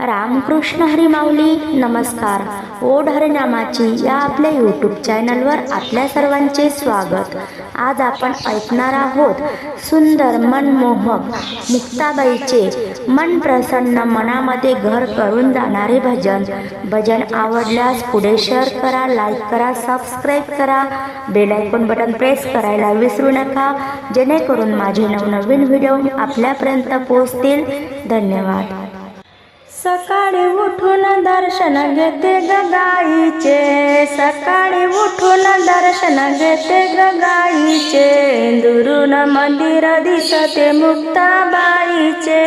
रामकृष्ण हरी माऊली नमस्कार. ओढ हरिनामाची या आपल्या यूट्यूब चॅनलवर आपल्या सर्वांचे स्वागत. आज आपण ऐकणार आहोत सुंदर मनमोहक मुक्ताबाईचे मन प्रसन्न मनामध्ये घर करून जाणारे भजन. भजन आवडल्यास पुढे शेअर करा लाईक करा सबस्क्राईब करा. बेलायकोन बटन प्रेस करायला विसरू नका. जेणेकरून माझे नवनवीन व्हिडिओ आपल्यापर्यंत पोहोचतील. धन्यवाद. सकाळी उठून दर्शन घेते गाईचे. सकाळी उठून दर्शन घेते गाईचे. दुरून मंदिर दिसते मुक्ताबाईचे.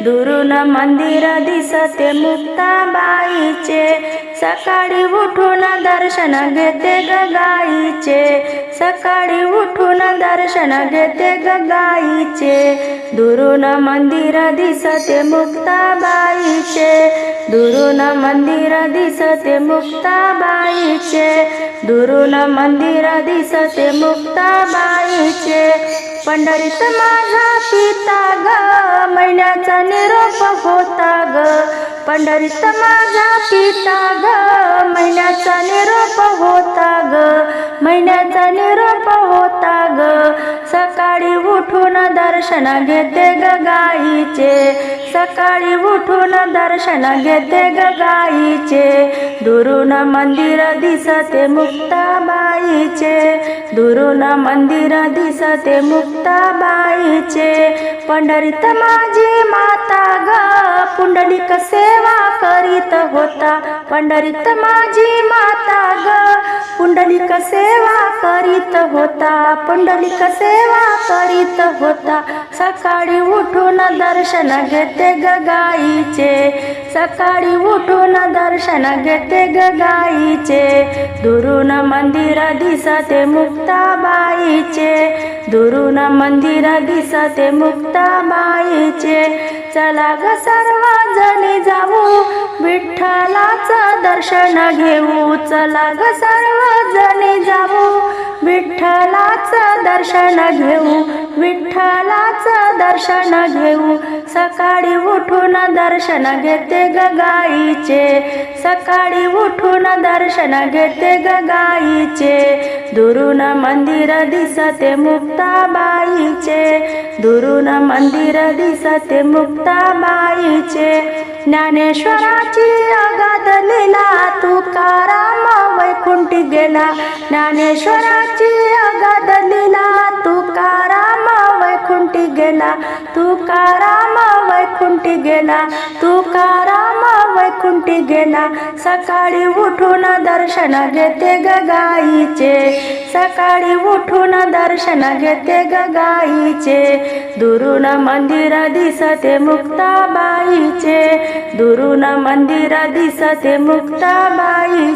दुरून मंदिर दिसते मुक्ताबाईचे. सकाळी उठून दर्शन घेते ग गाईचे. सकाळी उठून दर्शन घेते ग गाईचे. दुरून मंदिर दिसते मुक्ताबाईचे. दुरून मंदिर दिसते मुक्ताबाईचे. दुरून मंदिर दिसते मुक्ताबाईचे. पंढरीत माझा पिता ग महिन्याचा निरोप होता. पंढरीत माझा पिता ग. महिन्याचा निरोप होता ग. महिन्याचा निरोप होता ग. सका उठून दर्शन घेते ग गाईचे. सकाळी उठून दर्शन घेते ग गाईचे. दुरून मंदिर दिसते मुक्ताबाईचे. दुरून मंदिर दिसते मुक्ताबाईचे. पंढरीत माझी माता ग पुंडलिक सेवा करीत होता. पंढरीत माझी माता ग पुंडलिक सेवा करीत होता. पुंडलिक सेवा करीत होता. सकाळी उठून दर्शन घेते ग गाईचे. सकाळी उठून दर्शन घेते ग गाईचे. दुरून मंदिर दिसते मुक्ताबाईचे. दुरून मंदिर दिसते मुक्ताबाईचे. चला ग सर्वजणी जाऊ. विठ्ठलाचं दर्शन घेऊ. चला ग सर्वजणी जाऊ. विठ्ठलाचं दर्शन घेऊ. विठ्ठलाचं दर्शन घेऊ. सकाळी उठून दर्शन घेते ग गाईचे. सकाळी उठून दर्शन घेते ग गाईचे. દુરુના મંદિર દિશતે મુક્તાબાઈ છે. દુરુના મંદિર દિશતે મુક્તાબાઈ છે. જ્ઞાનેશ્વરાચી અગાધ લીલા તુકારામ વૈકુંઠી ગેલા જ્ઞાનેશ્વરાચી અગાધ લીલા તુકારામ વૈકુંઠી ગેલા તુકારામ વૈકુંઠી ગેલા તુકારામ वैकुंठी गेला सकाळी उठून दर्शन घेते ग गाईचे सकाळी उठून दर्शन घेते ग गाईचे दुरून मंदिर दिसते मुक्ताबाईचे दुरून मंदिर दिसते मुक्ताबाई